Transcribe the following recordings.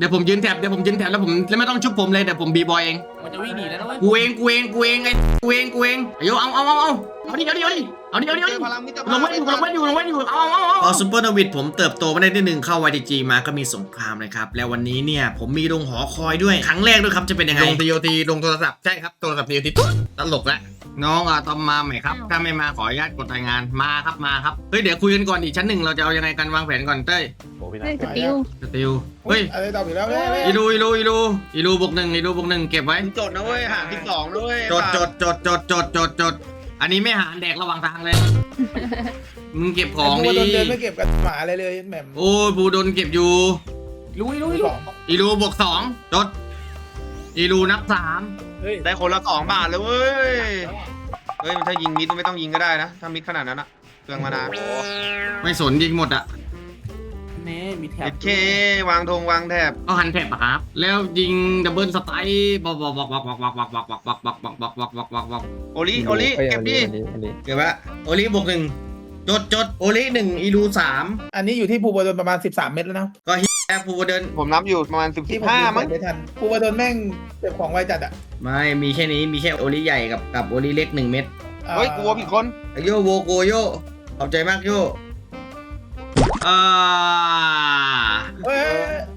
เดี๋ยวผมยืนแถบเดี๋ยวผมยืนแถบแล้วผมแล้วไม่ต้องชุบผมเลยเดี๋ยวผมบีบอยเองมันจะวิ่งหนีแล้วนะเว้ย กูเองกูเองกูเองไอ้กูเองกูเองอายุเอาเอาเอาเอา เอาดิเอาดิเอาดิเอาดิเอาดิเอาเจดิอพลังมิตรลงไว้อยู่ลงไว้อยู่ลงไว้อยู่เอาเอาเอาพอซูเปอร์นวิดผมเติบโตมาได้นิดนึงเข้า YTG มาก็มีสงครามเลยครับ แล้ววันนี้เนี่ยผมมีลงหอคอยด้วย ครั้งแรกด้วยครับจะเป็นยังไง ลงทีโอทีลงโทรศัพท์ใช่ครับโทรศัพท์ทีโอทีตลกละน้องอะตอมมาไหมครับ ถ้าไม่มาขออนุญาตกดรายงานมาครับมาครับเฮ้ยเดี๋ยวคุยกันก่อนอีกชั้นหนึ่งเราจะเอายังไงกันวางแผนก่อนเต้ยโอ้พี่นัเฮ้ยทสติลสติลเฮ้ยอะไรตอบอีกแล้วเว้ยเว้ยอีลูอีลูอีลูอีลูบวกหนึ่งอีลูบวกหนึ่งเก็บไว้ จดนะเว้ยหารที่สองด้วยจดจดจดจดจดจดจด อันนี้ไม่หารแดกระหว่างทางเลย มึงเก็บของไอ้ดีพวกโดนเดินไม่เก็บกับหมาอะไรเลยแหม่มโอ้ยบูโดนเก็บอยู่ ลุยลุยสลุอยงอีรูบวกสองจดอีรูนับสามได้คนละสองบาทเลยเว้ย เฮ้ยถ้ายิงมิดไม่ต้องยิงก็ได้นะ ถ้ามิดขนาดนั้นอะเครื่องมานาไม่สนยิงหมดอะเน่มีแถเอ็บดเควางธงวางแถบก็หันแถบอะครับ แล้วยิงดับเบิลสไตล์บอกบอกบอกบอกบอกบอกบอกบอกบอกบอกบอกบอกบอกบอกบอกบอกบอกโอลิโอลิเก็บดิเก็บไว้โอลิบวกหนึ่งจดจดโอลิหนึ่งอีรูสามอันนี้อยู่ที่ภูบดลประมาณ 13 เม็ดแล้วนะก็เฮียฟูเดินผมนับอยู่ประมาณสิบที่ผมห้าดูมั้งไม่ทันภูบดลแม่งเก็บของไวจัดอะไม่มีแค่นี้มีแค่โอลิใหญ่กับกับโอลิเล็กหนึ่งเม็ดเฮ้ยกลัวผิดคนโยโวโกโยขอบใจมากโย อ่าเฮ้ย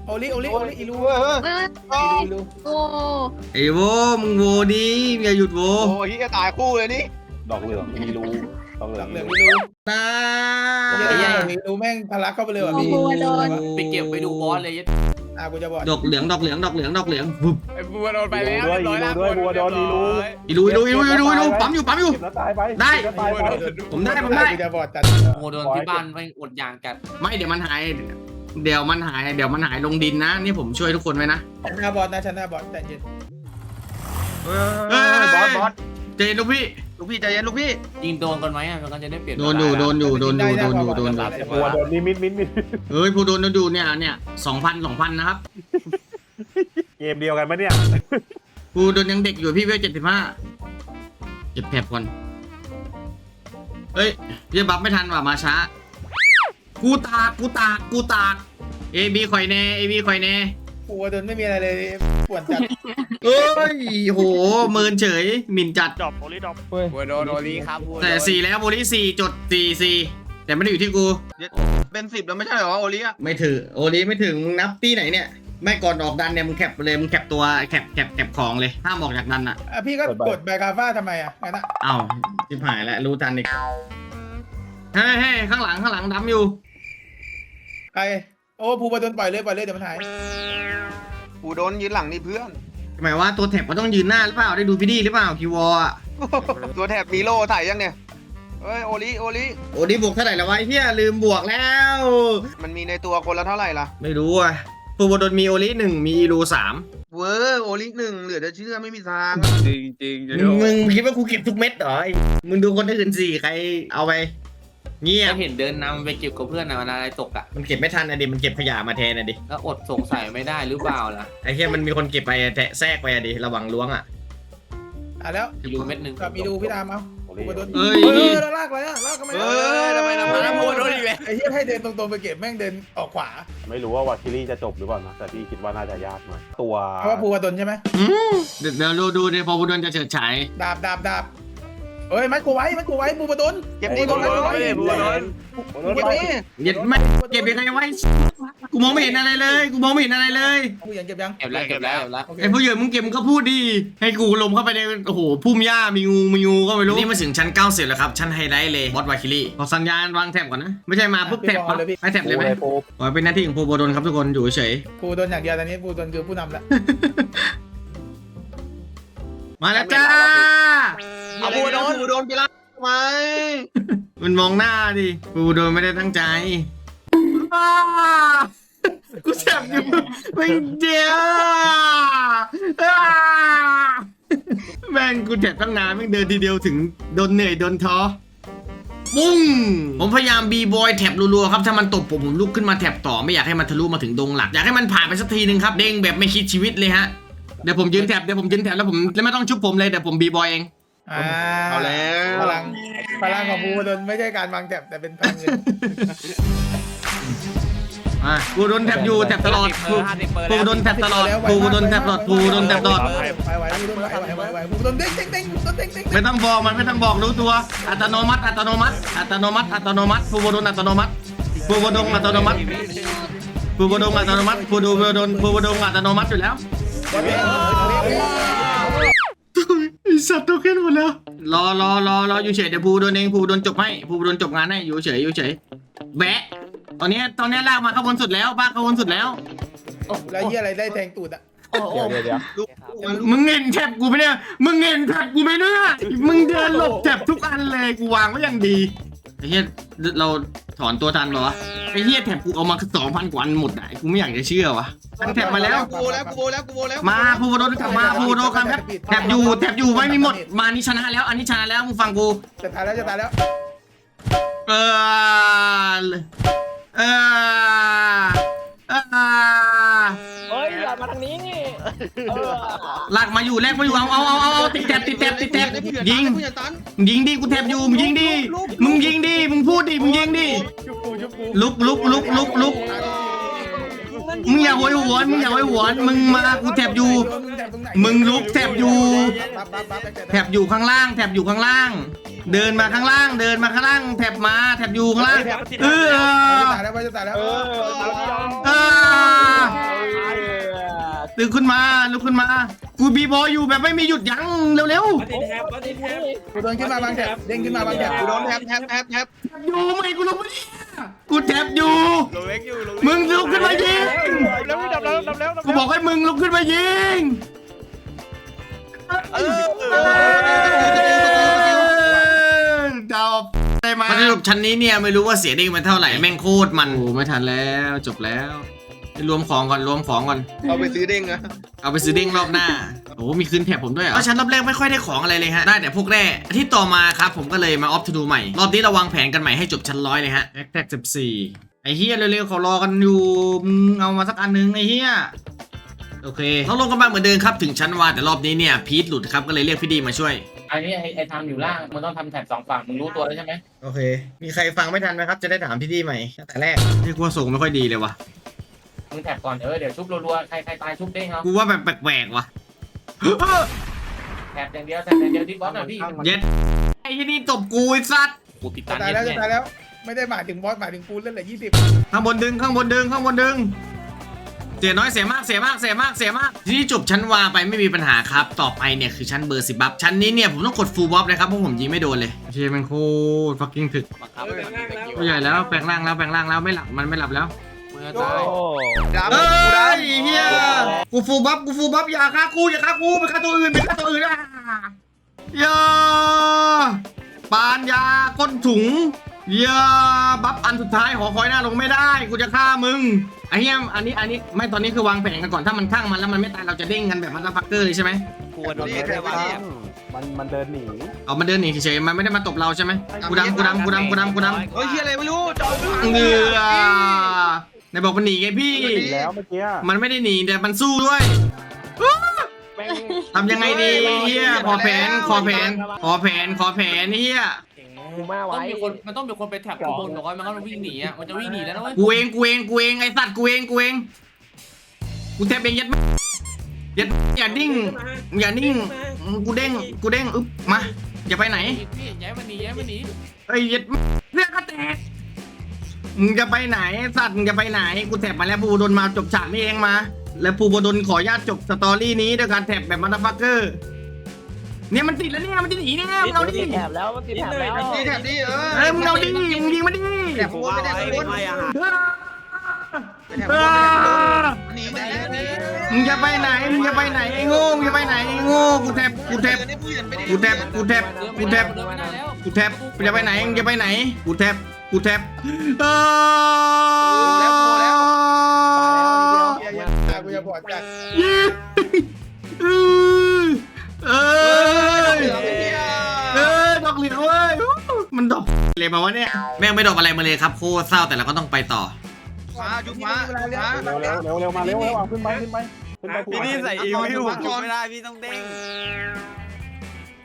โอลิโอลิโอลิอีลูเฮ้ยเฮ้ยเอ้ยอีลูโอ้ไอ้โวมึงโวดีอย่าหยุดโวโอ้ยที่จะตายคู่เลยนี่ดอกเหลืองมีรูดอกเหลืหอลังงเหลืมีองรูอีลูนะเยอะแยะอีลูแม่งทะลักเข้าไปเลยว่ะพี่ไปเก็บไปดูบอสเลยยัด อะกูจะบอกดอกเหลืองดอกเหลืองดอกเหลืองดอกเหลืองปุ๊บไอ้บัวโดนไปแล้วด้วยเรียบร้อยแล้วด้วยบัวโดนมีรู อีลูอีลูอีลูอีลูอีลูปั๊มอยู่ปั๊มอยู่ เก็บแล้วตายไปได้ เก็บแล้วตายไปผมได้ผมได้ กูจะบอกจัดโมโดนที่บ้านแม่งอดอย่างจัดไม่เดี๋ยวมันหาย เดี๋ยวมันหายเดี๋ยวมันหายลงดินนะ นี่ผมช่วยทุกคนไว้นะ ชนะบอลนะชนะบอลแต่เย็นเฮ้ยบอสบอสเจนลูกพี่ ลูกพี่ใจเย็นลูกพี่ยิงโดนกันไหมอะมันก็จะได้เปลี่ยนโดนอยู่โดนอยู่โดนอยู่โดนอยู่โดนอยู่บัวโดนนี่มิดมิดมิดเฮ้ยผู้โดนโดนอยู่เนี่ยเนี่ยสองพันสองพันนะครับเกมเดียวกันปะเนี่ยผู้โดนยังเด็กอยู่พี่เวลเจ็ดสิบห้าเก็บแถบก่อนเฮ้ยเรียบัฟไม่ทันว่ะมาช้า กูตากกูตากกูตากเอบีคอยแน่เอบีคอยแน่ ภูบดลไม่มีอะไรเลยปวดจัดเอ้ยโหเมินเฉยหมิ่นจัดบัวโดนโอลีครับบัวโดนแต่สี่แล้วโบลี่สี่จดสี่สี่แต่ไม่ได้อยู่ที่กู เป็นสิบแล้วไม่ใช่เหรอโอลิอะไม่ถือโอลีไม่ถึงมึงนับที่ไหนเนี่ย ไม่ก่อนออกดันเนี่ยมึงแคปไปเลยมึงแคปตัวแคปแคปแคปของเลยห้ามออกจากดันอะอะพี่ก็กดใบคาฟ้าทำไมอะงั้นอะเอ้าจิบหายแล้วรู้ทันอีกเฮ้ยเฮ้ยข้างหลังข้างหลังดำอยู่ ใคร โอ้ภูบดลปล่อยเลยปล่อยเลยเดี๋ยวมันหายกูโดนยืนหลังนี่เพื่อน หมายว่าตัวแท็บมันต้องยืนหน้าหรือเปล่าได้ดูพี่ดีหรือเปล่าคิววอะตัวแถบมีโล่ถ่ายยังเนี่ยเฮ้ยโอลิโอลิโอลีบวกเท่าไหร่แล้ววะไอ้เฮียลืมบวกแล้ว มันมีในตัวคนละเท่าไหร่ล่ะ ไม่รู้อะปูบดนมีโอลีหนึ่งมีอีรูสามเวอร์โอลิหนึ่งเหลือจะเชื่อไม่มีทาง จริงจริงมึงมึงคิดว่ากูเก็บทุกเม็ดเหรอไอ้มึงดูคนอื่นสิใครเอาไป เงียบก็เห็นเดินนำไปเก็บกับเพื่อนนะเวลาอะไรตกอะมันเก็บไม่ทันอะดิมันเก็บขยะมาแทนอะดิก็อดสงสัยไม่ได้หรือเปล่าล่ะไอ้เหี้ยมันมีคนเก็บไปแทะแทรกไปอะดิระวังล้วงอะอะแล้วอีลูเม็ดหนึ่งกับมีดูพี่ดามเอาโอภูลิบดลเอ้ย เออแล้วลากเลยอะลากทำไมเออะอทำไมทำไมมาทำไมบัวโดนอีกแล้วไอ้เหี้ยให้เดินตรงๆไปเก็บแม่งเดินออกขวาไม่รู้ว่าวาคิรี่จะจบหรือเปล่านะแต่พี่คิดว่าน่าจะยากหน่อยตัวเพราะว่าภูบดลใช่ไหมอืมเดี๋ยวเดี๋ยวดูดูเดี๋ยวพอบุดนจะเฉิดฉายดาบดาบดาบ เอ้ยมัดกูไว้มัดกูไว้ภูบดลเก็บภูดีบบัดวลโดไว้นบัวโดนเก็บดีเย็ดไม่เก็บยังไงไว้กูมองไม่เห็นอะไรเลย กูมองไม่เห็นอะไรเลยผู้หญิงเก็บยังเก็บแล้วเก็บแล้วเก็บแล้วโอเคไอ้ผู้เหยื่อมึงเก็บมึงก็พูดดี ให้กูลมเข้าไปในโอ้โหพุ่มหญ้ามีงูมีงูก็ไม่รู้นี่มาถึงชั้น90แล้วครับชั้นไฮไลท์เลยบอสวาคิลี่ขอสัญญาณวางแท็บก่อนนะไม่ใช่มาปุ๊บแท็บปั๊บให้แท็บเลยไหมโอ้ขอให้เป็นหน้าที่ของโพโบดนครับทุกคนอยู่เฉยภูบดลอย่างเดียวตอนนี้ภูบดลคือผู้นำแล้ว มาแล้วจ้าเอาบัวโดนบัวโดนกีฬาทำไมมันมองหน้าดิกูโดนไม่ได้ตั้งใจอ้ากูแสบอยู่ไม่เดียวอ้าแม่งกูแถบตั้งนานแม่งเดินทีเดียวถึงโดนเหนื่อยโดนท้อปุ้งผมพยายามบีบอยแท็บรัวๆครับ ถ้ามันตบผมผมลุกขึ้นมาแท็บต่อไม่อยากให้มันทะลุมาถึงดงหลัก อยากให้มันผ่านไปสักทีหนึ่งครับ เด้งแบบไม่คิดชีวิตเลยฮะ เดี๋ยวผมยืนแท็บเดี๋ยวผมยืนแท็บแล้วผมแล้วไม่ต้องชุบผมเลยเดี๋ยวผมบีบอยเอง อ่าเอาแล้ว พลังพลังของภูบดลไม่ใช่การวางแถบแต่เป็นพลังเงินอะกูโดนแท็บอยู่แท็บตลอดกูห้าสิบเปอร์กูโดนแท็บตลอดกูโดนแท็บตลอดกูโดนแท็บตลอด ไปไหวภูโดนไหวไหวไหวไหวภูโดนเด้งเด้งเด้งภูโดนเด้งเด้งไม่ต้องบอกมันไม่ต้องบอกรู้ตัว อัตโนมัติ อัตโนมัติ อัตโนมัติ อัตโนมัติฟูโบโดนอัตโนมัติฟูโบโดนอัตโนมัติฟูโบโดนอัตโนมัติฟูโดนโดนฟูโบโดนอัตโนมัติอยู่แล้ววันนี้ ไอสัตว์โตเค็นหมดแล้ว รอรอรอรออยู่เฉยเดี๋ยวภูโดนเองภูโดนจบให้ภูโดนจบงานให้อยู่เฉยอยู่เฉยแบะ ตอนนี้ตอนนี้ลากมาข้างบนสุดแล้วบ้าข้างบนสุดแล้ว แล้วเหี้ยอะไรได้แทงตูดอะเดี๋ยวเดี๋ยวเดี๋ยวมึงเห็นแถบกูไหมเนี่ย มึงเห็นแถบกูไหมเนี่ย มึงเดินหลบแถบทุกอันเลย กูวางไว้อย่างดีไอ้เหี้ยเรา ถอนตัวทันเหรอวะไอ้เหี้ยแถบกูเอามาสองพันกว่าอันหมดอะกูไม่อยากจะเชื่อวะมันแถบมาแล้ว กูแล้วกูโบแล้วกูโบแล้วมาพูโดนกลับมาพูโดนครับแถบอยู่แถบอยู่ไม่มีหมด มานี่ชนะแล้ว อันนี้ชนะแล้วมึงฟังกูจะตายแล้วจะตายแล้ว เออเออ ออเฮ้ยอย่ามาทางนี้เออลากมาอยู่แลกมาอยู่เอาเอาเอาเอาเอาติดแถบติดแถบติดแถบยิงผู้ใหญ่ตันยิงดิกูแทบอยู่มึงยิงดิมึงยิงดิมึงพูดดิมึงยิงดิชุบกูชุบกูลุกลุกลุกลุกลุกมึงอย่าโวยหวนมึงอย่าโวยหวนมึงมากูแทบอยู่ มึงแทบตรงไหนมึงลุกแทบอยู่ ปั๊บปั๊บปั๊บแทบอยู่ข้างล่างแทบอยู่ข้างล่าง เดินมาข้างล่าง เดินมาข้างล่างแทบมาแทบอยู่ข้างล่าง เออจะตายแล้วจะตายแล้วเออตามยอมเออตื่นขึ้นมา ลุกขึ้นมา กูบีบอยอยู่แบบไม่มีหยุดยั้งเร็วติดแทบติดแทบกูโดนขึ้นมาบางแถบเด้งขึ้นมาบางแถบกูโดนแทบแทบแทบแทบๆแทบอยู่ไม่กูลุกไม่ได้กูแทบอยู่ลงเล็กอยู่ลงมึงลุกขึ้นมายิง แล้วดับแล้วดับแล้วกูบอกให้มึงลุกขึ้นมายิง เออ ดาวได้ไหมสรุปชั้นนี้เนี่ยไม่รู้ว่าเสียเด้งมันเท่าไหร่แม่งโคตรมันโอ้ไม่ทันแล้วจบแล้วรวมของก่อนรวมของก่อน เอาไปซื้อเด้งอะเอาไปซื้อเด้งรอบหน้า โอ้มีคืนแถบผมด้วยเหรอชั้นรอบแรกไม่ค่อยได้ของอะไรเลยฮะ ได้แต่พวกแร่อาที่ต่อมาครับผมก็เลยมาออฟทูดูใหม่ รอบนี้เราวางแผนกันใหม่ให้จบชั้นร้อยเลยฮะแอคแท็กสิบสี่ไอ้เฮียเร็วๆเขารอกันอยู่มึงเอามาสักอันนึงไอ้เฮีย โอเคเราลงกันบ้างเหมือนเดิมครับถึงชั้นวาแต่รอบนี้เนี่ยพีทหลุดครับก็เลยเรียกพี่ดีมาช่วย อันนี้ไอ้ไอ้ทำอยู่ล่างมันต้องทำแถบสองฝั่งมึงรู้ตัวแล้วใช่ไหมโอเค มีใครฟังไม่ทันไหมครับ จะได้ถามพี่ดีใหม่ตั้งแต่แรกนี่กูว่าส่งไม่ค่อยดีเลยวะมึงแถบก่อนเออเดี๋ยวชุบรัวๆใครใครตายชุบเด้งเอากูว่าแบบแปลกๆว่ะแถบอย่างเดียวแถบอย่างเดียวที่บอสน่ะพี่เย็ดไอ้ที่นี่ตบกูไอ้สัตว์กูติดจะตามตายเย็ดแล้วจะเนี่ยตายแล้ว ไม่ได้หมายถึงบอสหมายถึงกูเล่นเหลือยี่สิบข้างบนดึงข้างบนดึงข้างบนดึงเสียน้อยเสียมากเสียมากเสียมากเสียมาก ทีนี้จบชั้นวาไปไม่มีปัญหาครับ ต่อไปเนี่ยคือชั้นเบอร์สิบบัฟชั้นนี้เนี่ยผมต้องกดฟูลบัฟเลยครับเพราะผมยิงไม่โดนเลยเชียมันโคตรฟักกิ้งถึกบังคับให้มันมีสกิลตัวใหญ่แล้วแปลงร่างแล้วแปลงร่างแล้วไม่หลับมันไม่หลับแล้วมึงจะตายโอ้ดำเอ้กูดยเฮียกูฟูลบัฟกูฟูลบัฟอย่าฆ่ากูอย่าฆ่ากูไปฆ่าตัวอื่นไปฆ่าตัวอื่นอะอย่าปานยาก้นถุง อย่าบัฟอันสุดท้ายหอคอยหน้าลงไม่ได้กูจะฆ่ามึงไอ้เหี้ยอันนี้อันนี้ไม่ตอนนี้คือวางแผนกันก่อนถ้ามันข้างมันแล้วมันไม่ตายเราจะเด้งกันแบบมันฟักเกอร์เลยใช่ไหมกลัวโดนนี่เล็กแทได้บวะนี่มันมันเดินหนีเอามันเดินหนีเฉยๆมันไม่ได้มาตบเราใช่ไหมกูดำกูดำกูดำกูดำกูดำเฮ้ยเฮียอะไรไม่รู้จอมเหงื่อในบอกมันหนีไงพี่หนีแล้วเมื่อกี้มันไม่ได้หนีแต่มันสู้ด้วยแม่งทำยังไงดีเฮียขอแผนขอแผนขอแผนขอแผนเฮีย กูมาต้อไว้งมีคนมันต้องมีคนไปแท็บข้างบนร้อยมันก็วิ่งหนีอะมันจะวิ่งหนีแล้วนะเว้ยกูเองกูเองกูเองไอสัตว์กูเองกูเองกูแทบเองยัดยัดอย่านิ่งอย่านิ่งกูเด้งกูเด้งอึ๊บมาอย่าไปไหนพี่ย้ายมันหนีย้ายมันหนีเอ้ยยัดเรื่องก็แตกมึงจะไปไหนไอ้สัตว์มึงจะไปไหนกูแถบมาแล้วภูโดนมาจบฉากนี้เองมา แล้วภูโดนขออนุญาตจบสตอรี่นี้ด้วยการแถบแบบมันฟักเกอร์ เนี่ยมันติดแล้วเนี่ยมันจะหนีเนี่ยมึงเอาดิติดแถบแล้วมันติดแถบแล้วนี่แถบนี่เออเอ้ยมึงเอาดิมึงยิงมันดิแถบโคนไม่ได้โคนไม่อาหารแถบโคนไม่ได้โคนหนีหนีหนีมึงจะไปไหนมึงจะไปไหนไอ้โง่มึงจะไปไหนไอ้โง่กูแทบกูแทบกูแทบกูแทบกูแทบเดินไม่ได้แล้วกูแทบมึงจะไปไหนมึงจะไปไหนกูแทบกูแทบเออเฮียเฮียกูจะบอดจัดยิง เออเอ้ยเอ้ยดอกเหลืองเว้ยมันดอกเลยมาวะเนี่ยแม่งไม่ดอกอะไรมาเลยครับโคตรเศร้าแต่เราก็ต้องไปต่อฟ้าจุ๊บฟ้าฟ้าเร็วเร็วเร็วเร็วมาเร็วเร็วเอาขึ้นไปขึ้นไปขึ้นไปพี่นี่ใส่อีวิวจุดไม่ได้พี่ต้องเด้ง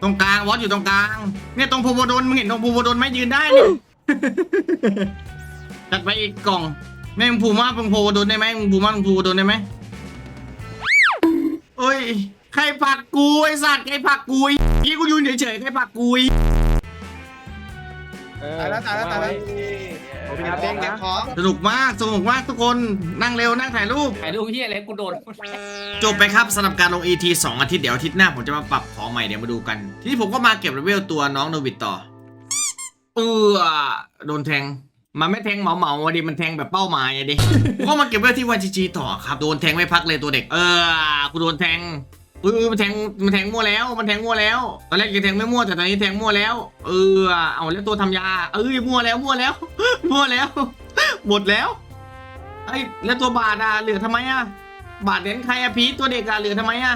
ตรงกลางวอสอยู่ตรงกลางเนี่ยตรงภูโบดนมึงเห็นตรงภูโบดนไหมยืนได้เนี่ยจัดไปอีกกล่องแม่งภูมิมาพึงโพโดนได้ไหมมึงภูมิมาพึงโพโดนได้ไหมเอ้ย ใครผลักกูไอสัตว์ใครผลักกูไอ้ยี่กูยืนเฉยๆใครผลักกูไอ้ตายแล้วตายแล้วตายแล้วโอ้พี่นัทเด้งนะของสนุกมากสนุกมากทุกคนนั่งเร็วนั่งถ่ายรูปถ่ายรูปเฮียอะไรกูโดนจบไปครับสำหรับการลง ET 2 อาทิตย์เดี๋ยวอาทิตย์หน้าผมจะมาปรับของใหม่เดี๋ยวมาดูกัน ทีนี้ผมก็มาเก็บเลเวลตัวน้องโนบิตต่อเออโดนแทงมันไม่แทงเหมาเหมาๆอะดิมันแทงแบบเป้าหมายอะดิผมก็มาเก็บเวลที่ YGG ต่อครับโดนแทงไม่พักเลยตัวเด็ก เออกูโดนแทง เออมันแทงมันแทงมั่วแล้วมันแทงมั่วแล้วตอนแรกยังแทงไม่มั่วแต่ตอนนี้แทงมั่วแล้ว เออเอาแล้วตัวทำยาเอ้ยมั่วแล้วมั่วแล้วมั่วแล้วหมดแล้วไอ้ยแล้วตัวบาทอะเหลือทำไมอะบาทเหรียญใครอะพีทตัวเด็กอะเหลือทำไมอะ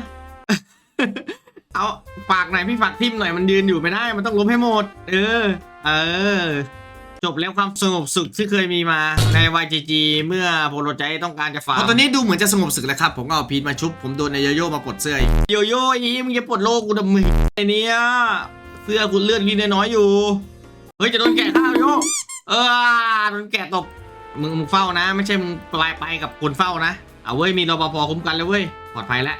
เอาฝากหน่อยพี่ฝากทิมหน่อยมันยืนอยู่ไม่ได้ มันต้องลบให้หมด เออ เออ จบแล้วความสงบสุขที่เคยมีมาใน YGG เมื่อโปรโลใจต้องการจะฝากตอนนี้ดูเหมือนจะสงบศึกแล้วครับ ผมก็เอาพีทมาชุบ ผมโดนในโยโย่มาปลดเสื้ออีกโยโย่อีมึงจะปลดโลกกูทำไมไอเนี้ยเสื้อกูเลื่อนวินน้อยๆอยู่ เฮ้ยจะโดนแกะข้าวโยเออโดนแกะตบมึงมึงเฝ้านะ ไม่ใช่มึงปลายไปกับคนเฝ้านะ เอาเว้ยมีรปภคุ้มกันเลยเว้ยปลอดภัยแล้ว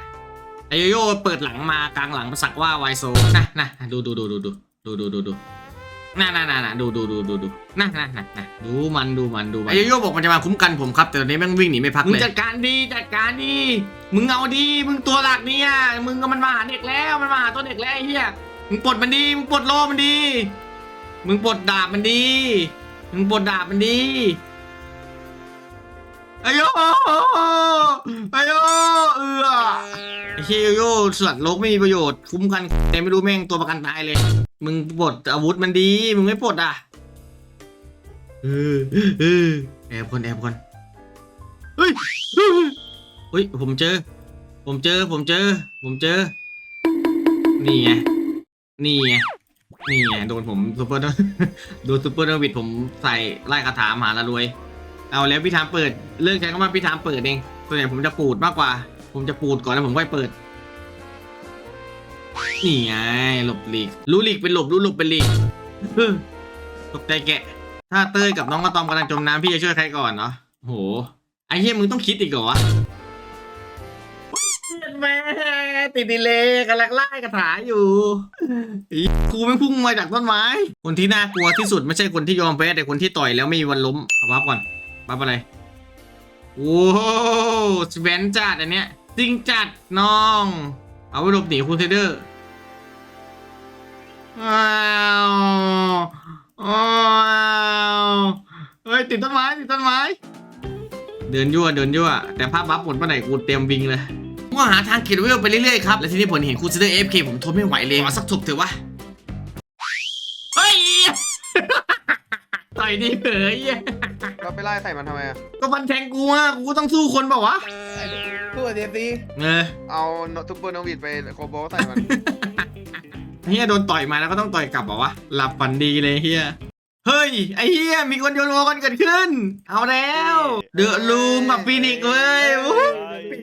ไอโยโย่เปิดหลังมากลางหลังสักว่าไวโซนะนะดูดูดูดูดูดูดูดูดู น่าน่าน่าน่าดูดูดูดูดูน่าน่าน่าน่าดูมันดูมันดูมันไอโยโย่บอกมันจะมาคุ้มกันผมครับ แต่ตอนนี้แม่งวิ่งหนีไม่พักเลยมึงจัดการดีจัดการดี มึงเอาดีมึงตัวหลักเนี่ยมึงก็มันมาหาเด็กแล้วมันมาหาตัวเด็กแล้วไอ้เหี้ยมึงปลดมันดีมึงปลดโล่มันดี มึงปลดดาบมันดีมึงปลดดาบมันดีไอโยไอโยเอือไอ้เฮียโยสัตว์โลกไม่มีประโยชน์คุ้มกันแต่ไม่รู้แม่งตัวประกันตายเลย มึงปลดอาวุธมันดี มึงไม่ปลดอะเออเออแอบคนแอบคนเฮ้ยเฮ้ยผมเจอ ผมเจอ ผมเจอ ผมเจอ นี่ไง นี่ไง นี่ไง โดนผมซูเปอร์โดนซูเปอร์เนวิดผมใส่ไล่คาถามหาละรวย เอาแล้วพี่ทามเปิดเลิกใช้คำว่าพี่ทามเปิดเอง ส่วนใหญ่ผมจะปูดมากกว่า ผมจะปูดก่อนแล้วผมค่อยเปิด นี่ไงหลบหลีกรู้หลีกเป็นหลบรู้หลบเป็นหลีกตกใจแกะ ถ้าเต้ยกับน้องกระตอมกำลังจมน้ำพี่จะช่วยใครก่อนเนาะโหไอ้เหี้ยมึงต้องคิดอีกเหรอวะแม่ติดดีเลยกำลังไล่กระถาอยู่อีกูไม่พุ่งมาจากต้นไม้ คนที่น่ากลัวที่สุดไม่ใช่คนที่ยอมแพ้แต่คนที่ต่อยแล้วไม่มีวันล้มเอาบัฟก่อนบัฟอะไรโอ้สเวนจัดอันเนี้ยจริงจัดน้อง เอาไว้หลบหนีคุณเทเดอร์ เฮ้ยติดต้นไม้ติดต้นไม้ เดินยั่วเดินยั่วแต่ภาพบัฟหมดเมื่อไหร่กูเตรียมวิงเลยก็หาทางเก็บเวลไปเรื่อยๆครับ และทีนี้ผมเห็นคุณเทเดอร์เอฟเคผมทนไม่ไหวเลยขอสักถุบเถอะวะ เฮ้ย ต่อยดีเผยเราไปไล่ใส่มันทำไมอะก็มันแทงกูอะกูต้องสู้คนเปล่าวะ ตัวเดซีเออเอาทุบเปอร์นวิดไปโคโบใส่มัน เฮียโดนต่อยมาแล้วก็ต้องต่อยกลับเหรอวะ หลับฝันดีเลยเฮียเฮ้ย ไอเฮียมีคนโยนโมกันเกิดขึ้น เอาแล้ว เดอะลูมกับฟีนิกซ์เว้ยอู้หู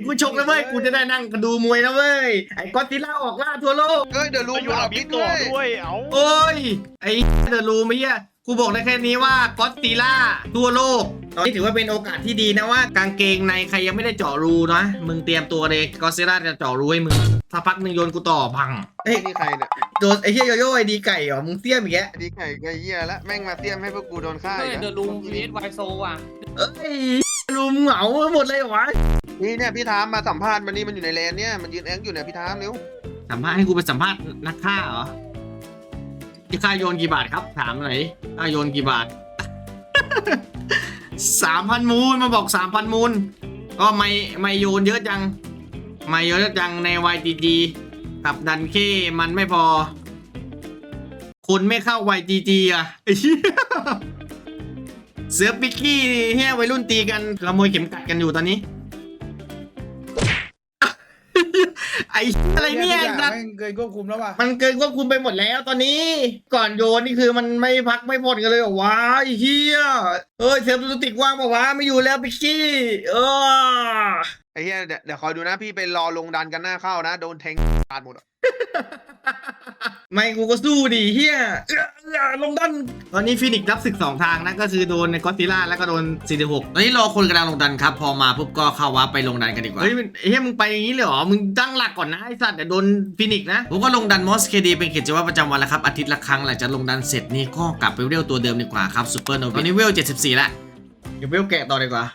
กูชกแล้วเว้ย กูจะได้นั่งดูมวยแล้วเว้ย ไอ้กอตติล่าออกล่าทั่วโลก เอ้ยเดี๋ยวรู้อยู่ว่าอาพิบิษต่ด้อวย ด้วย เอ้า โอ้ย ไอ้เดอะลูมไอ้เฮีย กูบอกได้แค่นี้ว่ากอตติล่าทั่วโลก ตอนนี้ถือว่าเป็นโอกาสที่ดีนะว่า กางเกงในใครยังไม่ได้เจาะรูนะ มึงเตรียมตัวเลยกอตติล่าจะเจาะรูให้มึงถ้าพักหนึ่งโยนกูต่อพังเฮ้ยนี่ใครเนี่ยโดนไอ้เฮียโยโย่ไอ้ดีไก่เหรอมึงเตี้ยมอีกแกไอ้ดีไก่ไอ้เหี้ยแล้วแม่งมาเตรียมให้พวกกูโดนฆ่าเฮ้ยอีกเดอะลูมวีเอสไวโซอะเอ้ยลุมเหงาหมดเลยเหรอวะนี่เนี่ยพี่ทามมาสัมภาษณ์มันนี่มันอยู่ในแลนเนี่ยมันยืนแองอยู่เนี่ยพี่ทามเร็วสัมภาษณ์ให้กูไปสัมภาษณ์นักฆ่าเหรอ ที่ค่าโยนกี่บาทครับ ถามหน่อยค่าโยนกี่บาทสามพันมูลมาบอกสามพันมูลก็ไม่ไม่โยนเยอะจัง ไม่เยอะจังใน YGG กับดันเคมันไม่พอคนไม่เข้า YGG อะไอ้เหี้ยเสือปิกกี้เฮียวัยรุ่นตีกันขโมยเข็มกัดกันอยู่ตอนนี้ ไอ้อะไรเนี่ยไอ้สัตว์แม่งเกินควบคุมแล้วว่ะมันเกินควบคุมไปหมดแล้วตอนนี้ ก่อนโยนนี่คือมันไม่พักไม่ผ่อนกันเลยเหรอวะไอ้เฮียเอ้ยเซฟตุติกว่างปะวะไม่อยู่แล้วพิกกี้ เออ ไอ้เหี้ยเดี๋ยวเดี๋ยวคอยดูนะพี่ไปรอลงดันกันหน้าเข้านะ โดนแทงขาดหมดอะไม่กูก็สู้ดิเฮียเอื้อเอื้อลงดันตอนนี้ฟินิกซ์รับศึกสองทางนะก็คือโดนในกอติล่าแล้วก็โดน46ตอนนี้รอคนกำลังลงดันครับ พอมาปุ๊บก็เข้าวับไปลงดันกันดีกว่าเฮ้ยมันเฮียมึงไปอย่างนี้เลยเหรอ มึงตั้งหลักก่อนนะไอ้สัตว์เดี๋ยวโดนฟินิกซ์นะ ผมก็ลงดันมอสเคดีเป็นกิจวัตรประจำวันแล้วครับ อาทิตย์ละครั้งหลังจากลงดันเสร็จนี่ก็กลับไปเวลตัวเดิมดีกว่าครับซูเปอร์โนตอนนี้เวล74แล้วเดี๋ยวเวลแกะต่อดีกว่า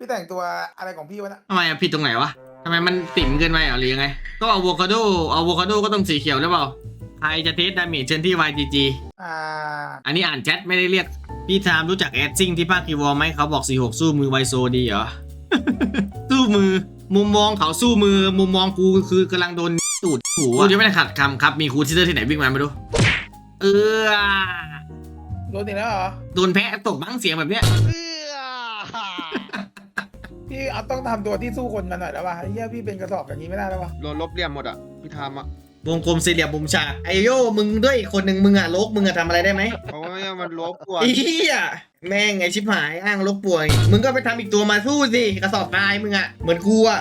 พี่แต่งตัวอะไรของพี่วะนะทำไมอะผิดตรงไหนวะทำไมมันติ่มเกินไปเหรอหรือยังไง ก็อะโวคาโดอะโวคาโดก็ต้องสีเขียวหรือเปล่า ใครจะเทสดาเมจเช่นที่ YGG อ่า อันนี้อ่านแชทไม่ได้เรียก พี่ทามรู้จักแอดซิงที่ภาคคีวอลไหมเขาบอก 46 สู้มือไวโซดีเหรอ สู้มือ มุมมองเขาสู้มือ มุมมองกูคือกำลังโดนตูดหูอะกูยังไม่ได้ขัดคำครับ มีครูที่เตอร์ที่ไหนวิ่งมาไม่รู้ เออ โดนอีกแล้วเหรอ โดนแพะตกบ้างเสียงแบบเนี้ย พี่เอาต้องทำตัวที่สู้คนมาหน่อยแล้ววะไอ้เหี้ยพี่เป็นกระสอบอย่างนี้ไม่ได้แล้ววะโดนลบเหลี่ยมหมดอะพี่ทามอะวงกลมสี่เหลี่ยมมุมฉากไอโยมึงด้วยอีกคนหนึ่งมึงอะโลกมึงอะทำอะไรได้ไหมเพราะว่ามันลบกว่าไอ้เหี้ยแม่งไอชิบหายอ้างลบป่วย มึงก็ไปทำอีกตัวมาสู้สิกระสอบทรายมึงอะเหมือนกูอะ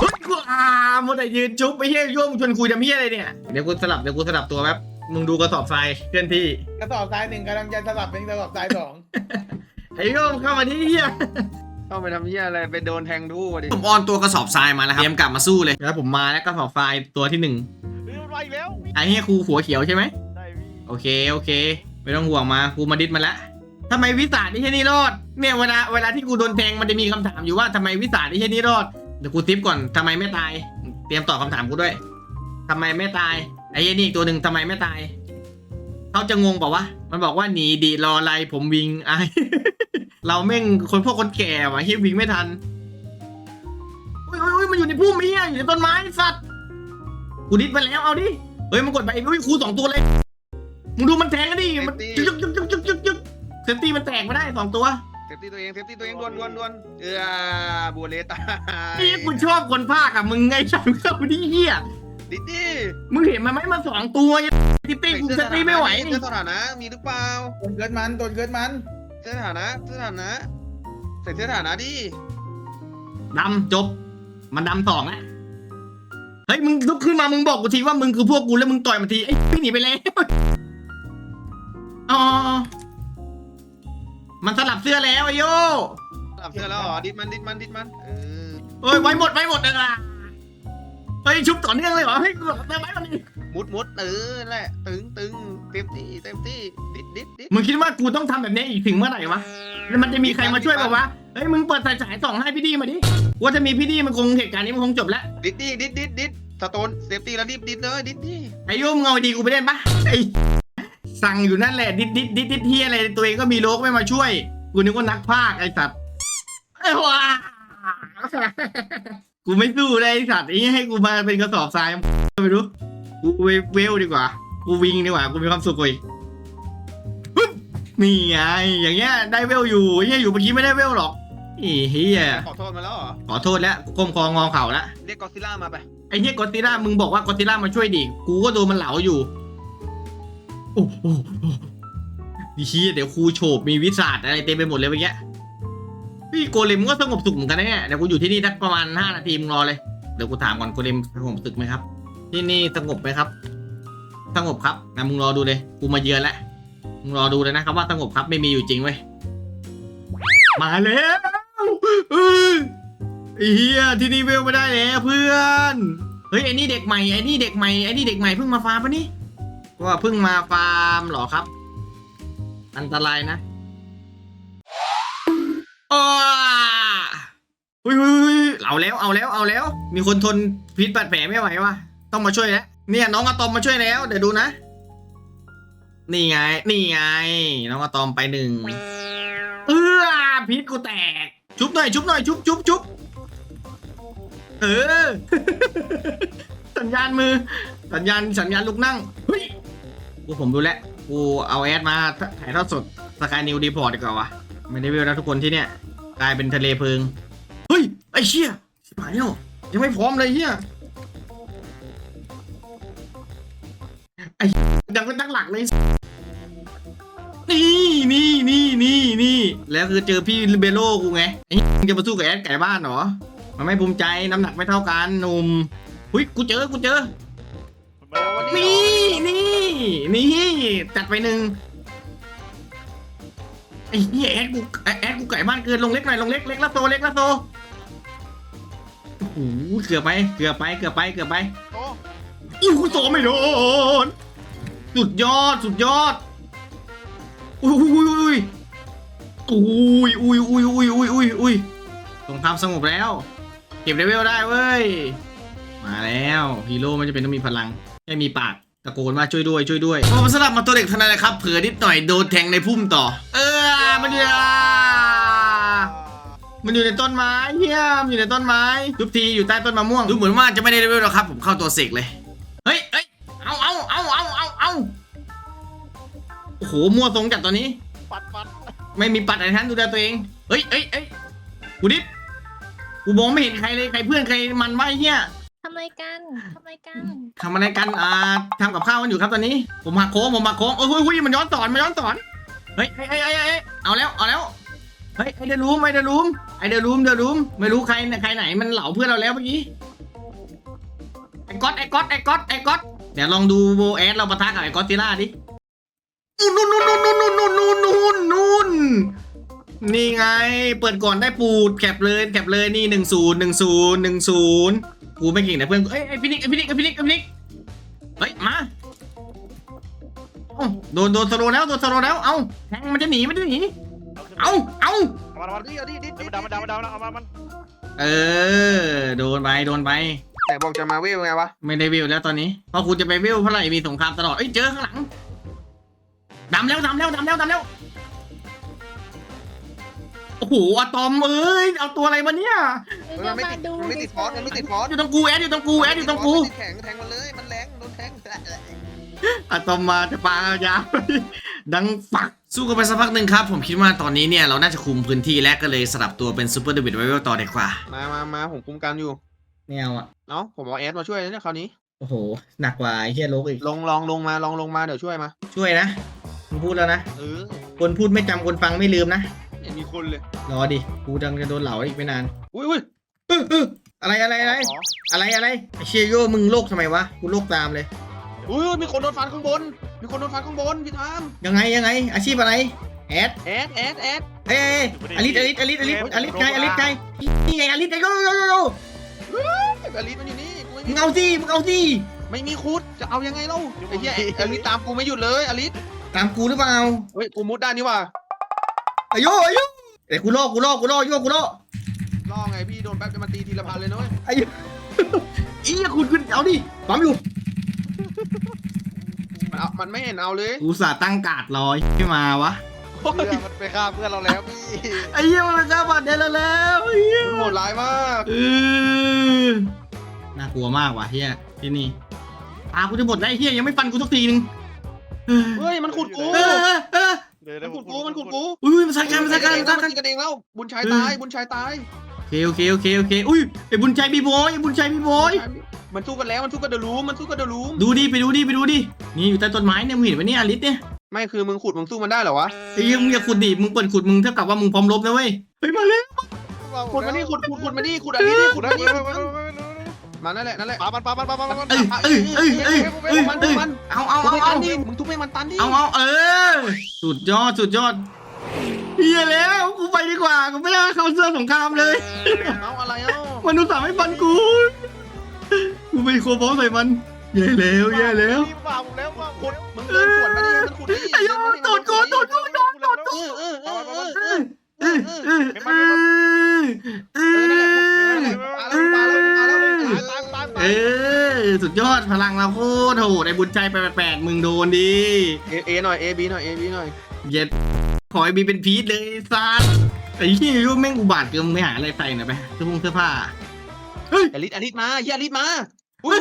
เฮ้ยกูอ่าหมดแต่ยืนจุ๊บไอ้เหี้ยโย่มงชวนคุยทำเหี้ยอะไรเนี่ยเดี๋ยวกูสลับเดี๋ยวกูสลับตัวแป๊บมึงดูกระสอบทรายเคลื่อนที่กระสอบทรายหนึ่งกำลังจะสลับเป็นกระสอบทรายสองไอ้โย่มเข้ามาที่เหี้ย ต้องไปทำเหี้ยอะไรไปโดนแทงดูอะดิผมออนตัวกระสอบทรายมาแล้วครับเตรียมกลับมาสู้เลยแล้วผมมาแล้วกระสอบทรายตัวที่หนึ่งเฮ้ยมันมาอีกแล้วไอ้เหี้ยครูหัวเขียวใช่ไหมได้พี่โอเคโอเค ไม่ต้องห่วงมากูมาดิสมาแล้วทำไมวิสานี่แค่นี้รอดเนี่ยเวลาเวลาที่กูโดนแทงมันจะมีคำถามอยู่ว่าทำไมวิสานี่แค่นี้รอดเดี๋ยวกูทิปก่อนทำไมไม่ตาย เตรียมตอบคำถามกูด้วยทำไมไม่ตายไอ้เหี้ยนี่อีกตัวหนึ่งทำไมไม่ตายเขาจะงงบอกว่ามันบอกว่าหนีดีรออะไรผมวิงไอ เราแม่งคนพวกคนแก่ว่ะเฮียวิงไม่ทันอุ้ยอุ้ยอุ้ยมันอยู่ในพุ่มเฮียอยู่ในต้นไม้สัตว์กูดิสมาแล้วเอาดิเฮ้ยมันกดไปอุ้ยครูสองตัวเลยมึงดูมันแทงกันดิมันยึกยึกยึกยึกยึกยึกยึกเซฟตี้มันแตกไม่ได้สองตัวเซฟตี้ตัวเองเซฟตี้ตัวเองดวนดวนดวนเออบัวเลตายนี่กูชอบคนภาคอะมึงไงฉันเข้าดิเฮียดิดดี้มึงเห็นมันไหมมาสองตัวติตี้กูเซฟตี้ไม่ไหวเสื้อสถานะมีหรือเปล่าโดนเกิดมันโดนเกิดมัน เสื้อสถานะเสื้อสถานะใส่เสื้อสถานะดิดำจบ มันดำสองแล้วเฮ้ยมึงลุกขึ้นมามึงบอกกูทีว่ามึงคือพวกกูแล้วมึงต่อยมันทีไอ้พี่หนีไปแล้วอ๋อมันสลับเสื้อแล้วไอโยสลับเสื้อแล้วเหรอดิดมันดิดมันดิดมันเออเฮ้ยไว้หมดไว้หมดเลยอะ เฮ้ยชุบต่อเนื่องเลยเหรอเฮ้ยเติมไว้มันดิมุดมุดเออนั่นแหละ ตึงตึงเต็มที่เต็มที่ดิดดิดดิดมึงคิดว่ากูต้องทำแบบนี้อีกถึงเมื่อไหร่วะแล้วมันจะมีใครมาช่วยเปล่าวะเฮ้ยมึงเปิดสายสายส่องให้พี่ดีมาดิว่าจะมีพี่ดีมันคงเหตุการณ์นี้มันคงจบแล้วดิดดิดิดดิดดิดสโตนเซฟตี้แล้วดิดดิดเลยดิดดิไอ้โยมเงเอาดีกูไปเล่นปะไอ้สั่งอยู่นั่นแหละดิดดิดดิดดิดเฮียอะไรตัวเองก็มีโลกไม่มาช่วย กูนึกว่านักพากย์ไอ้สัตว์ไอ้ว้า กูไม่สู้เลยไอ้สัตว์ไอ้เหี้ยให้กูมาเป็นกระสอบทรายไม่รู้กูเวเวลดีกว่า กูวิงดีกว่า กูมีความสุขกว่าอีกฮึบนี่ไงอย่างเงี้ยได้เวลอยู่เฮียอยู่เมื่อกี้ไม่ได้เวลหรอกไอ้เฮียขอโทษมาแล้วเหรอ ขอโทษแล้วกูก้มคองอเข่าแล้วเรียกกอซิล่ามาไป ไอ้เฮียกอติล่ามึงบอกว่ากอติล่ามาช่วยดิกูก็โดนมันเหลาอยู่โอ้โหโอ้โหดิเฮียเดี๋ยวครูโฉบมีวิสาดอะไรเต็มไปหมดเลยเมื่อกี้ พี่โกเลมก็สงบสุขเหมือนกันนะเนี่ยเดี๋ยวกูอยู่ที่นี่สักประมาณห้านาทีมึงรอเลยเดี๋ยวกูถามก่อนโกเลมสงบสุขไหมครับ ที่นี่สงบไหมครับ สงบครับนะมึงรอดูเลย กูมาเยือนแล้วมึงรอดูเลยนะครับว่าสงบครับไม่มีอยู่จริงเว้ยมาแล้วเอออ้เฮียที่นี่เวลไม่ได้แล้วเพื่อนเฮ้ยไอ้นี่เด็กใหม่ไอ้นี่เด็กใหม่ไอ้นี่เด็กใหม่เพิ่งมาฟาร์มปะนี่ว่าเพิ่งมาฟาร์มหรอครับ อันตรายนะ อ้าอุ้ยอุ้ยอุ้ยเอาแล้วเอาแล้วเอาแล้ว มีคนทนพิษบาดแผลไม่ไหววะต้องมาช่วยแล้วเนี่ยน้องอะตอมมาช่วยแล้ว เดี๋ยวดูนะ นี่ไง นี่ไง น้องอะตอมไปหนึ่งเออพิษกูแตก ชุบหน่อยชุบหน่อยชุบชุบชุบเออ สัญญาณมือ สัญญาณสัญญาณลุกนั่งเฮ้ยกูผมดูแลกูเอาแอดมาถ่ายทอดสดสกายนิวดีพอร์ตดีกว่าวะ ไม่ได้เวลแล้วทุกคนที่เนี่ยกลายเป็นทะเลเพลิง เฮ้ย ไอ้เชี่ยชิบหายแล้วยังไม่พร้อมเลยเฮียไอ้ยังเป็นตั้งหลักเลย นี่นี่นี่นี่นี่แล้วคือเจอพี่เบโลกูไงไอ้มึงจะมาสู้กับแอดไก่บ้านเหรอ มันไม่ภูมิใจน้ำหนักไม่เท่ากันหนุ่มหุ้ยกูเจอกูเจอมันมาแล้ววะนี่นี่นี่จัดไปหนึ่ง ไอ้เหี้ยแอดกูแอดกูไก่บ้านเกินลงเล็กหน่อยลงเล็กเล็กละโตเล็กละโตโอ้โหเกือบไปเกือบไปเกือบไปเกือบไปโอ้อู้หูโตไม่โดนสุดยอดสุดยอดอุ้ยอุ้ยอุ้ยอุ้ยอุ้ยอุ้ยอุ้ยอุ้ยอุ้ยสงครามสงบแล้ว เก็บเลเวลได้เว้ย มาแล้วฮีโร่ไม่จะเป็นต้องมีพลังแค่มีปาก ตะโกนว่าช่วยด้วยช่วยด้วยพอมันสลับมาตัวเด็กเท่านั้นแหละครับ เผื่อนิดหน่อยโดนแทงในพุ่มต่อ เออ มันอยู่มันอยู่ในต้นไม้เฮียมันอยู่ในต้นไม้ทุกทีอยู่ใต้ต้นมะม่วง ดูเหมือนว่าจะไม่ได้เลเวลหรอกครับ ผมเข้าตัวเสกเลย เฮ้ยเฮ้ยเอาเอาเอาเอาเอาเอาโอ้โห มั่วทรงจัดตอนนี้ ปัดปัดไม่มีปัดอะไรทั้งดูแลตัวเอง เฮ้ยเฮ้ยเฮ้ยกูดิบกูมองไม่เห็นใครเลย ใครเพื่อนใครมันวะไอ้เฮีย ทำอะไรกันทำอะไรกันทำอะไรกัน อ่าทำกับข้าวกันอยู่ครับตอนนี้ ผมหักโค้ง ผมหักโค้ง โอ้ยเฮ้ยมันย้อนสอน มันย้อนสอน เฮ้ยเฮ้ยเฮ้ยเฮ้ยเฮ้ยเอาแล้ว เอาแล้ว เฮ้ยไอเดรูมไอเดรูมไอเดรูมเดรูม ไม่รู้ใครใครไหน มันเหล่าเพื่อนเราแล้วเมื่อกี้ ไอก๊อต ไอก๊อต ไอก๊อต ไอก๊อต เดี๋ยวลองดูโบแอสเราปะทะกับไอก๊อตติล่าดินู่นนู่นนู่นนู่นนู่นนู่นนู่นนู่นนี่ไง เปิดก่อนได้ปูดแคปเลยแคปเลยนี่หนึ่งศูนย์หนึ่งศูนย์หนึ่งศูนย์ กูไม่เก่งแต่เพื่อนกูเอ้ยไอพินิกไอพินิกไอพินิกไอพินิกเฮ้ยมาเอ้าโดนโดนสโลว์แล้วโดนสโลว์แล้วเอ้าแทงมันจะหนีมันจะหนีเอ้าเอ้าเอามันเอามันดิเอาดิดิดิดาวมันดาวมันดาวเอามันมันเออโดนไปโดนไปไหนบอกจะมาเวลไงวะไม่ได้วิวแล้วตอนนี้เพราะคุณจะไปวิวเท่าไหร่มีสงครามตลอดเอ้ยเจอข้างหลังดำแล้วดำแล้วดำแล้วดำแล้ว โอ้โหอะตอมเอ้ยเอาตัวอะไรมาเนี่ยมันไม่ติดมันไม่ติดฟอสมันไม่ติดฟอสอยู่ตรงกูแอดอยู่ตรงกูแอดอยู่ตรงกูมันติดแข็งแทงมันเลยมันแรงโดนแทงอะตอมมาจะปายาวดังฝักสู้กันไปสักพักหนึ่งครับ ผมคิดว่าตอนนี้เนี่ยเราน่าจะคุมพื้นที่และก็เลยสลับตัวเป็นซูเปอร์เดวิดไวเวลต่อดีกว่า มามามาผมคุมกันอยู่ไม่เอาอะเนาะผมเอาแอดมาช่วยแล้วเนี่ยคราวนี้โอ้โหหนักกว่าไอ้เฮียโลกอีกลงลองลงมาลองลงมาเดี๋ยวช่วยมา ช่วยนะมึงพูดแล้วนะเออคนพูดไม่จำคนฟังไม่ลืมนะเห็นมีคนเลยรอดิ กูดังจะโดนเหลาอีกไม่นานอุ้ยอุ้ยเออเอออะไรอะไรอะไรขออะไรอะไรไอเชียโยมึงโลกทำไมวะ กูโลกตามเลย อุ้ยอุ้ยมีคนโดนฟันข้างบน มีคนโดนฟันข้างบนพี่ทามยังไงยังไง อาชีพอะไร แอด แอดแอดแอดเอ้ยเอ้ยอลิสอลิสอลิสอลิสอลิสไงอลิสไงนี่ไงอลิสไงโยโยโยโยอลิสมันอยู่นี่กูไม่มึมีงเอาสิมึงเอาสิ ไม่มีคุดจะเอายังไงเล่าไอ้เหี้ยอลิสตามกูไม่หยุดเลยอลิสตามกูหรือเปล่า เฮ้ยกูมุดได้นี่ว่ะ อายุอายุเดี๋ยวกูโลกกูโลกกูโลกโยกกูโลกล่อไงพี่โดนแป๊บจะมาตีทีละพันเลยนะเว้ยอายุอีอย่าคุณคุณเอาดิปั๊มอยู่มันเอามันไม่เห็นเอาเลยกูสาตั้งการ์ดรอไม่มาวะเพื่อนมันไปฆ่าเพื่อนเราแล้วพี่ไอ้เหี้ยมันกล้าบัดเดนแล้วแล้วไอ้เหี้ยมันโหดร้ายมากเออน่ากลัวมากว่ะเฮียที่นี่ตากูจะหมดแล้วไอ้เฮียยังไม่ฟันกูสักทีนึงเออเฮ้ยมันขุดกูเออเออเออ เดี๋ยวมัเดี๋ยนวขุดกูมันขุดกูอุ้ยมันสักกันมันสักกันมันสักกันมักินกันเองแล้ว บุญชัยตาย บุญชัยตายโอเคโอเคโอเคโอเคอุ้ยไอ้บุญชัยบีบอยไอ้บุญชัยบีบอยมันสู้กันแล้ว มันสู้กับเดลูมมันสู้กับเดลูมดูดิไปดูดิไปดูดินี่อยู่ใต้ต้นไม้เนี่ยมึงเห็นปะเนี่ยอลิสเนี่ยไม่คือมึงขุดมึงสู้มันได้เหรอวะไอ้เหี้ยมึงอย่าขุดดิมึงเปิดขุดมึงเท่ากับว่ามึงพร้อมรบนะเว้ยเฮ้ยมาเลยขุดมานี่ขุดขุดขุดมานี่ขุดอันนี้ดิขุขุดดอัได้นไหนี้มมานั่นแหละนั่นแหละปามันปามันปามันปามันเอ้ยเอ้ยเอ้ยเอ้ยเอ้ยมันเอ้ยมันเอาเอาทุบเอาให้ตัเอานดิมึงทุบให้มันตันดิเอาเอาเออ สุดยอดสุดยอดเฮียแล้วกูไปดีกว่ากูไม่ได้เข้าเสื้อสงครามเลยเอาอะไรเอ้ามันอุตส่าห์ไม่ฟันกูกูไปโคบอลใส่มันแย่แล้วแย่แล้วพี่ปาผมแล้วปาผมขุดมึงเดินขวดมาดิมันขุดดิไอ้ยอดโดดกูโดดกูโดดโดดเออเออเออเออเออเออเออเออเอเออนั่นแหละขุดนั่นแหละมาแล้วมาแล้วมาแล้วตายตายเอตายอสุดยอดพลังเราโคตรโหดไอ้บุญใจแปลกๆมึงโดนดิเอเอหน่อยเอบีหน่อยเอบีหน่อยเย็ดขอไอ้บีเป็นพีทเลยซัดไอ้เหี้ยยุ่แม่งอุบาทเกินมึงไปหาอะไรใส่หน่อยไปเสื้อผงเสื้อผ้าอลิสอลิสมาเฮียอลิสมาอุ้ย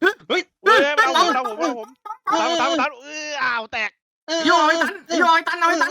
เฮ้ยเฮ้ยเอาผมเอาผมเอาผมตามตามตามเอออ้าวแตกโยอยตันโยอยตันเอาไอ้ตัน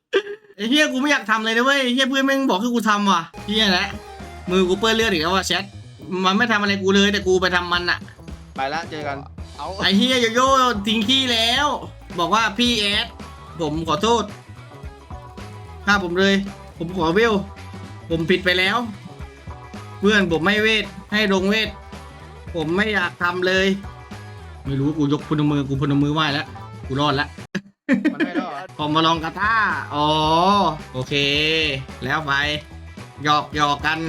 ไอ้เฮียกูไม่อยากทำเลยนะเว้ยเฮียเพื่อนแม่งบอกให้กูทำว่ะเฮียแหละมือกูเปื้อนเลือดอีกแล้วว่ะแชทมันไม่ทำอะไรกูเลยแต่กูไปทำมันอะไปละเจอกัน เอาไอ้เฮียโยโย่ทิ้งขี้แล้ว บอกว่าพี่แอดผมขอโทษฆ่าผมเลย ผมขอเวลผมผิดไปแล้ว เพื่อนผมไม่เวทให้ลงเวทผมไม่อยากทำเลย ไม่รู้กูยกพนมมือกูพนมมือไหว้แล้วกูรอดแล้ว มันไม่รอดพอมาลองกาต้าอ๋อ โอเค แล้วไป หยอกหยอกกัน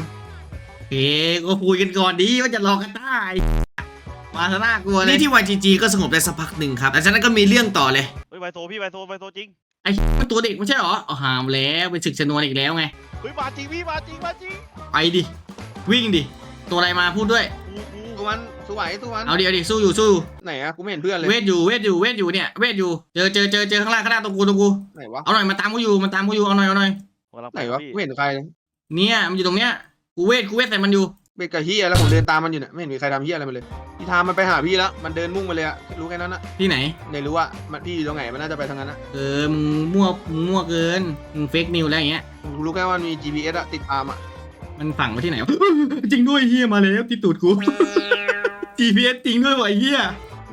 โอเคก็คุยกันก่อนดีว่าจะลองกาต้าไอ้มาซะน่ากลัวเลยนี่ที่ YGG ก็สงบได้สักพักหนึ่งครับหลังจากนั้นก็มีเรื่องต่อเลย เฮ้ยไวโซพี่ไวโซไวโซจริง ไอ้มันตัวเด็กไม่ใช่เหรอเอาหามแล้วเป็นศึกชนวนอีกแล้วไง เฮ้ยมาจริงพี่มาจริงมาจริง ไปดิ วิ่งดิ ตัวอะไรมาพูดด้วย กูกู สู้มันสู้ไหวสู้มันเอาดิเอาดิสู้อยู่สู้อยู่ไหนอะกูไม่เห็นเพื่อนเลย เวทอยู่เวทอยู่เวทอยู่เนี่ยเวทอยู่เจอเจอเจอเจอข้างล่างข้างล่างตรงกูตรงกูไหนวะ เอาหน่อยมาตามกูอยู่มันตามกูอยู่เอาหน่อยเอาหน่อยกำลังไหไปนวะพี่กูเห็นใครเลยเนี่ยมันอยู่ตรงเนี้ยกูเวทกูเวทใส่มันอยู่เบกกับเฮียแล้วผมเดินตามมันอยู่เนี่ยไม่เห็นมีใครทำเฮียอะไรมาเลยพี่ทามมันไปหาพี่แล้วมันเดินมุ่งไปเลยอะรู้แค่นั้นอะที่ไหน ในรู้ว่ามันพี่อยู่ตรงไหนมันน่าจะไปทางนั้นอะเออมึงมั่วมึงมั่วเกินมึงเฟกนิวแล้วอย่างเงี้ยผมรู้แค่ว่ามันมี GPS อะติดตามอะ มันฝังไว้ที่ไหนวะ จริงด้วยเฮียมาแล้วที่ตูดกู GPS จริงด้วยวะไอ้เฮีย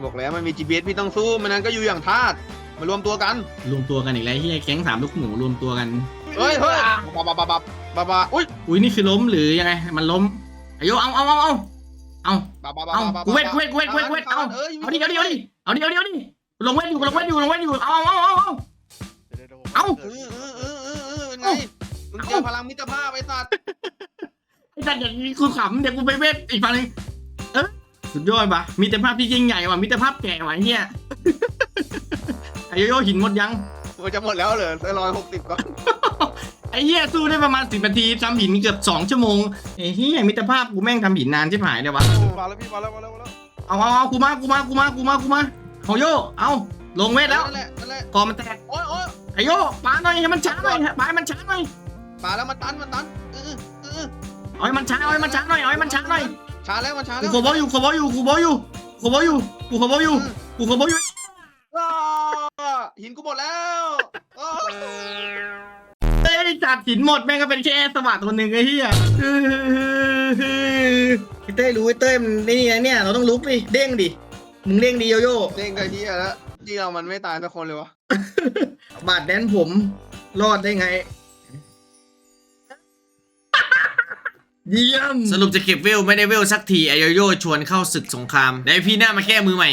บอกแล้วมันมี GPS พี่ต้องสู้มันนั้นก็อยู่อย่างทาสมารวมตัวกัน รวมตัวกันอีกแล้วเฮียแก๊งสามลูกหมูรวมตัวกัน เฮ้ยเฮ้ยบาบาบาบาบาบาอุ้ยอุ้ยนี่คือล้มหรือยังไง มันล้มอายุเอาเอาเอาเอาเอาบาบาบาเอาบากูเวทกูเวทกูเวทกูเวทกูเวทเอาเอ้ยเอาดิเอาดิเอาดิเอาดิเอาดิเอาดิลงเวทอยู่ลงเวทอยู่ลงเวทอยู่เอาเอาเอาเอาเดี๋ยวเดี๋ยวเอ้าเออเออเออเออเออเป็นไง มึงเจอพลังมิตรภาพไอ้สัตว์ไอ้สัตว์อย่างนี้กูขำเดี๋ยวกูไปเวทอีกฝั่งหนึงเออสุดยอดปะมิตรภาพที่ยิ่งใหญ่ว่ะมิตรภาพแก่ว่ะไอ้เฮียไอ้โยโย่หินหมดยังมันจะหมดแล้วเหรอได้ร้อยหกสิบก่อนไอ้เหี้ยสู้ได้ประมาณสิบนาทีทำหินเกือบสองชั่วโมงไอ้เหี้ยมิตรภาพกูแม่งทำหินนานชิบหายเลยวะมาแล้วพี่มาแล้วมาแล้วมาแล้วเอาเอาเอากูมากูมากูมากูมากูมาเอาโยเอาลงเวทแล้วนั่นแหละนั่นแหละคอมันแตกโอ้ยโอ้ยไอ้โยปาหน่อยให้มันช้าหน่อยปาให้มันช้าหน่อย ปาแล้วมันตันมันตันเออเออเอาให้มันช้าเอาให้มันช้าหน่อยเอาให้มันช้าหน่อยช้าแล้วมันช้ากูแล้วขอบออยู่ขอบออยู่กูขอบออยู่ขอบออยู่กูขอบออยู่กูขอบออยู่อ้าหินกูหมดแล้วอ้าเอ้ยจัดหินหมดแม่งก็เป็นแค่สวัสดิ์คนหนึ่งไอ้เหี้ยเออไอ้เต้ยรู้ไอ้เต้ยมันนี่นะเนี่ยเราต้องลุกดิเด้งดิมึงเด้งดิโยโย่เด้งกับเฮียแล้วที่เรามันไม่ตายสักคนเลยวะ บาดแดนผมรอดได้ไง เยี่ยม สรุปจะเก็บเวลไม่ได้เวลสักทีไอโยโย่ชวนเข้าศึกสงครามได้พี่หน้ามาแก้มือใหม่